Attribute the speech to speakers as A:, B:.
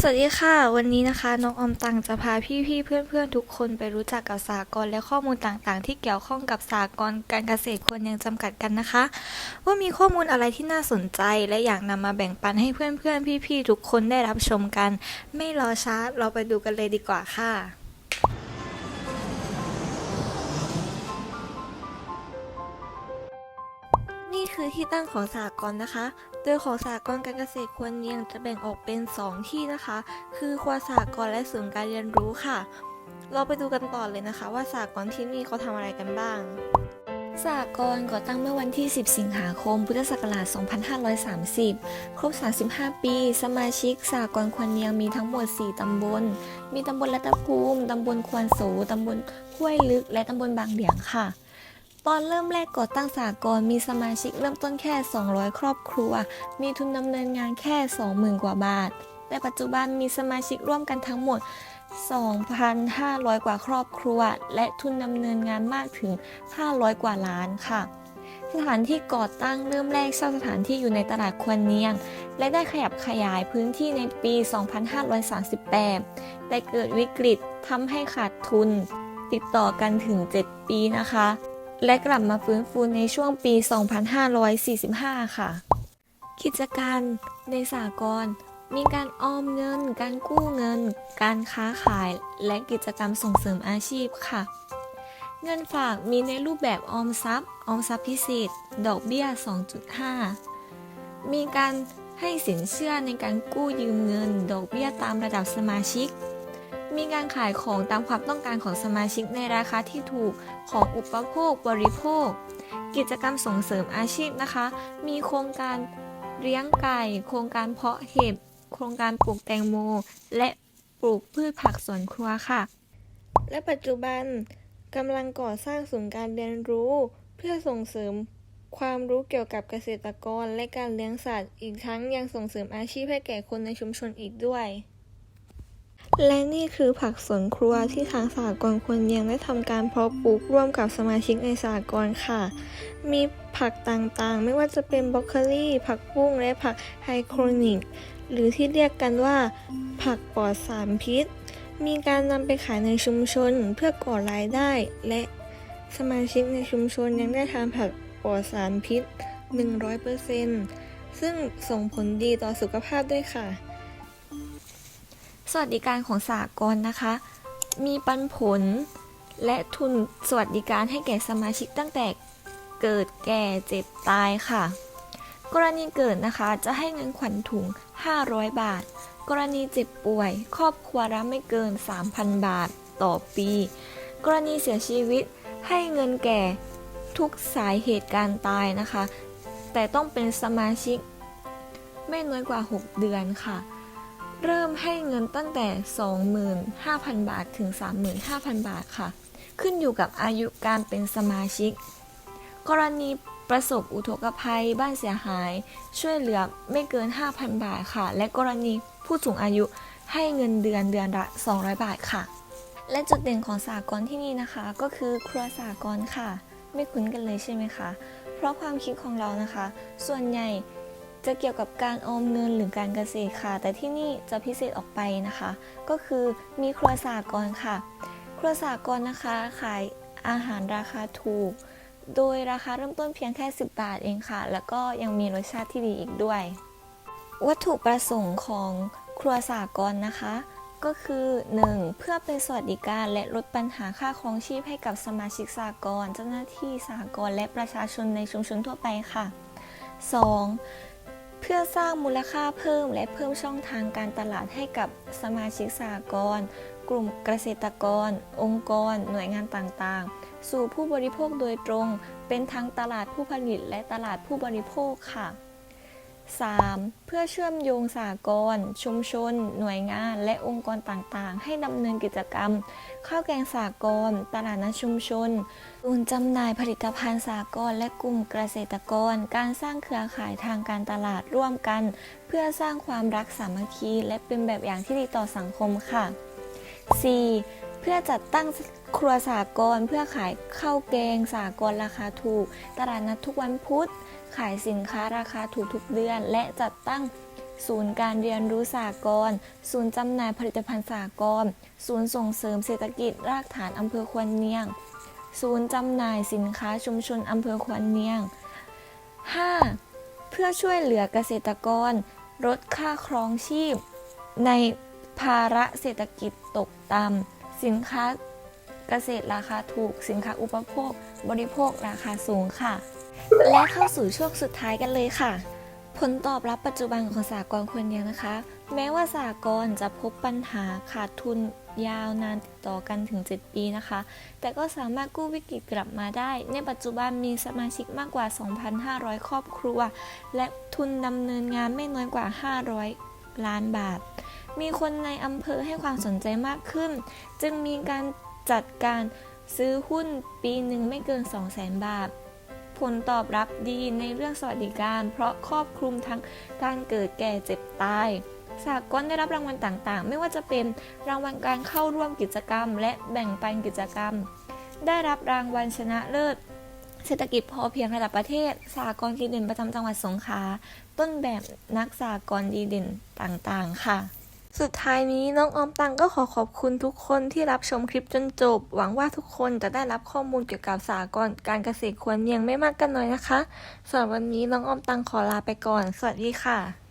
A: สวัสดีค่ะ วันนี้นะคะน้องออมตังจะพาพี่ๆเพื่อนๆทุกคนไปรู้จักกับสากลและข้อมูลต่างๆ ที่เกี่ยวข้องกับสากลการเกษตรคนยังจำกัดกันนะคะ ว่ามีข้อมูลอะไรที่น่าสนใจ และอยากนำมาแบ่งปันให้เพื่อนๆพี่ๆทุกคนได้รับชมกัน ไม่รอช้าเราไปดูกันเลยดีกว่าค่ะ นี่คือที่ตั้งของสากลนะคะ โดยของสากลการเกษตรควรเนียงจะแบ่งออกเป็น 2 ที่นะคะ คือครัวสากลและศูนย์การเรียนรู้ค่ะ เราไปดูกันต่อเลยนะคะ ว่าสากลที่นี่เขาทำอะไรกันบ้างสากลก่อตั้งเมื่อวันที่ 10 สิงหาคม พุทธศักราช 2530 ครบ 35 ปี สมาชิกสากลควรเนียงมีทั้งหมด 4 ตำบล มีตำบลรัตภูมิ ตำบลควรโส ตำบลห้วยลึก และตำบลบางเหลียงค่ะ ตอนเริ่มแรกก่อตั้งสากลมีสมาชิกเริ่มต้นแค่ 200 ครอบครัว มีทุนดำเนินงานแค่ 20,000 กว่าบาท แต่ปัจจุบันมีสมาชิกร่วมกันทั้งหมด 2,500 กว่าครอบครัว และทุนดำเนินงานมากถึง 500 กว่าล้านค่ะ สถานที่ก่อตั้งเริ่มแรกเช่าสถานที่อยู่ในตลาดควนเนียง และได้ขยับขยายพื้นที่ในปี 2538 แต่เกิดวิกฤตทำให้ขาดทุน ติดต่อกันถึง 7 ปีนะคะ และกลับมาฟื้นฟูในช่วงปี 2545 ค่ะ กิจการในสากลมีการออมเงิน การกู้เงิน การค้าขาย และกิจกรรมส่งเสริมอาชีพค่ะ เงินฝากมีในรูปแบบออมทรัพย์ ออมทรัพย์พิเศษ ดอกเบี้ย 2.5 มีการให้สินเชื่อในการกู้ยืมเงิน ดอกเบี้ยตามระดับสมาชิก มีการขายของตามความต้องการของสมาชิกในราคาที่ถูกของอุปโภคบริโภค กิจกรรมส่งเสริมอาชีพนะคะ มีโครงการเลี้ยงไก่ โครงการเพาะเห็ดโครงการปลูกแตงโม และปลูกพืชผักสวนครัวค่ะ และปัจจุบันกำลังก่อสร้างศูนย์การเรียนรู้ เพื่อส่งเสริมความรู้เกี่ยวกับเกษตรกรและการเลี้ยงสัตว์ อีกทั้งยังส่งเสริมอาชีพให้แก่คนในชุมชนอีกด้วย และนี่คือผักสวนครัวที่ทางสหกรณ์ควรเนียงได้ทำการเพาะปลูกร่วมกับสมาชิกในสหกรณ์ค่ะ มีผักต่างๆ ไม่ว่าจะเป็นบรอกโคลีผักบุ้งและผักไฮโครนิก หรือที่เรียกกันว่า ผักปลอดสารพิษ มีการนำไปขายในชุมชนเพื่อก่อรายได้ และสมาชิกในชุมชนยังได้ทานผักปลอดสารพิษ 100%ซึ่งส่งผลดีต่อสุขภาพด้วยค่ะ วัสดิการของสากลนะคะ มีปันผลและทุนสวัสดิการให้แก่สมาชิกตั้งแต่เกิดแก่เจ็บตายค่ะ กรณีเกิดนะคะจะให้เงินขวัญถุง 500 บาท กรณีเจ็บป่วย ครอบครัวละไม่เกิน 3,000 บาทต่อปี กรณีเสียชีวิตให้เงินแก่ทุกสายเหตุการณ์ตายนะคะ แต่ต้องเป็นสมาชิก ไม่น้อยกว่า 6 เดือนค่ะ เริ่มให้เงินตั้งแต่ 25,000 บาทถึง 35,000 บาทค่ะ ขึ้นอยู่กับอายุการเป็นสมาชิก กรณีประสบอุทกภัยบ้านเสียหาย ช่วยเหลือไม่เกิน 5,000 บาทค่ะ และกรณีผู้สูงอายุให้เงินเดือนเดือนละ 200 บาทค่ะ และจุดเด่นของสากลที่นี่นะคะ ก็คือครัวสากลค่ะ ไม่คุ้นกันเลยใช่ไหมคะ เพราะความคิดของเรานะคะ ส่วนใหญ่ จะเกี่ยวกับการออมเงินหรือการเกษตรค่ะ แต่ที่นี่จะพิเศษออกไปนะคะ ก็คือมีครัวสากลค่ะ ครัวสากลนะคะขายอาหารราคาถูก โดยราคาเริ่มต้นเพียงแค่ 10 บาทเองค่ะ แล้วก็ยังมีรสชาติที่ดีอีกด้วย วัตถุประสงค์ของครัวสากลนะคะก็คือ 1. เพื่อเป็นสวัสดิการและลดปัญหาค่าครองชีพให้กับสมาชิกสากลเจ้าหน้าที่สากลและประชาชนในชุมชนทั่วไปค่ะ 2. เพื่อสร้างมูลค่าเพิ่มและเพิ่มช่องทางการตลาดให้กับสมาชิกสากลกลุ่มเกษตรกร องค์กร หน่วยงานต่างๆ สู่ผู้บริโภคโดยตรง เป็นทั้งตลาดผู้ผลิตและตลาดผู้บริโภคค่ะ 3. เพื่อเชื่อมโยงสากลชุมชน หน่วยงาน และองค์กรต่างๆ ให้ดำเนินกิจกรรม ข้าวแกงสากล ตลาดนัดชุมชนศูนย์จำหน่ายผลิตภัณฑ์สากลและกลุ่มเกษตรกร การสร้างเครือข่ายทางการตลาดร่วมกัน เพื่อสร้างความรักสามัคคี และเป็นแบบอย่างที่ดีต่อสังคมค่ะ 4. เพื่อจัดตั้ง ครัวสากลเพื่อขายข้าวแกงสากลราคาถูก ตลาดนัดทุกวันพุธ ขายสินค้าราคาถูกทุกเดือน และจัดตั้งศูนย์การเรียนรู้สากลศูนย์จำหน่ายผลิตภัณฑ์สากลศูนย์ส่งเสริมเศรษฐกิจรากฐานอำเภอควนเนียง ศูนย์จำหน่ายสินค้าชุมชนอำเภอควนเนียง 5. เพื่อช่วยเหลือเกษตรกร ลดค่าครองชีพ ในภาระเศรษฐกิจตกต่ำสินค้า เกษตรราคาถูกสินค้าอุปโภค บริโภคราคาสูงค่ะ และเข้าสู่ช่วงสุดท้ายกันเลยค่ะ ผลตอบรับปัจจุบันของสากลควรเนียงนะคะ แม้ว่าสากลจะพบปัญหาขาดทุนยาวนานติดต่อกันถึง 7 ปีนะคะ แต่ก็สามารถกู้วิกฤตกลับมาได้ ในปัจจุบันมีสมาชิกมากกว่า 2,500 ครอบครัว และทุนดำเนินงานไม่น้อยกว่า 500 ล้านบาท มีคนในอำเภอให้ความสนใจมากขึ้น จึงมีการ จัดการซื้อหุ้นปีหนึ่งไม่เกิน 200,000 บาท ผลตอบรับดีในเรื่องสวัสดิการ เพราะครอบคลุมทั้งการเกิดแก่เจ็บตายสากลได้รับรางวัลต่างๆ ไม่ว่าจะเป็นรางวัลการเข้าร่วมกิจกรรม และแบ่งปันกิจกรรม ได้รับรางวัลชนะเลิศ เศรษฐกิจพอเพียงระดับประเทศ สากลดีเด่นประจำจังหวัดสงขลา ต้นแบบนักสากลดีเด่นต่างๆ ค่ะ สุดท้ายนี้น้องออมตังก็ขอขอบคุณทุกคนที่รับชมคลิปจนจบ หวังว่าทุกคนจะได้รับข้อมูลเกี่ยวกับสากลการเกษตรควรเนียงไม่มากกันน้อยนะคะสำหรับวันนี้น้องออมตังขอลาไปก่อน สวัสดีค่ะ